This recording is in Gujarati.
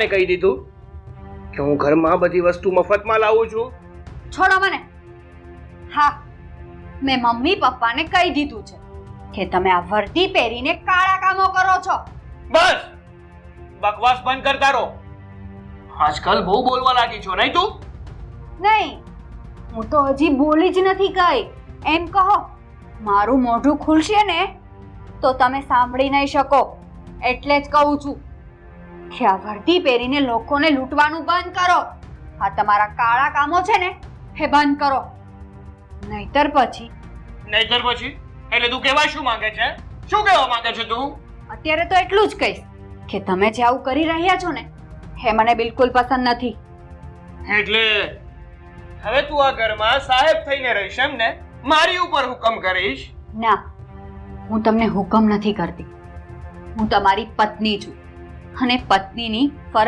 મેં કહી દીધું કે હું ઘરમાં બધી વસ્તુ મફતમાં લાવું છું. છોડો મને. હા મેં મમ્મી પપ્પાને કહી દીધું છે કે તમે આ વર્દી પહેરીને કાળા કામો કરો છો. બસ! બકવાસ બંધ કરતા રહો આજકાલ બહુ બોલવા લાગી છો નહીં તું? નહીં હું તો હજી બોલી જ નથી ગઈ. એમ કહો મારું મોઢું ખુલશે ને તો તમે સાંભળી નહીં શકો. એટલે જ કહું છું. કે આ વર્દી પહેરીને લોકોને લૂંટવાનું બંધ કરો. આ તમારા કાળા કામો છે ને એ બંધ કરો. નહીતર પછી? નહીતર પછી? એટલે તું કહેવા શું માંગે છે? શું કહેવા માંગે છે તું? અત્યારે તો એટલું જ કહીશ કે તમે જે આવું કરી રહ્યા છો ને એ મને બિલકુલ પસંદ નથી. એટલે હવે તું આ ઘરમાં સાહેબ થઈને રહીશ એમ ને? મારી ઉપર હુકમ કરીશ? ના હું તમને હુકમ નથી કરતી. હું તમારી પત્ની છું. અને પત્નીની ફરજ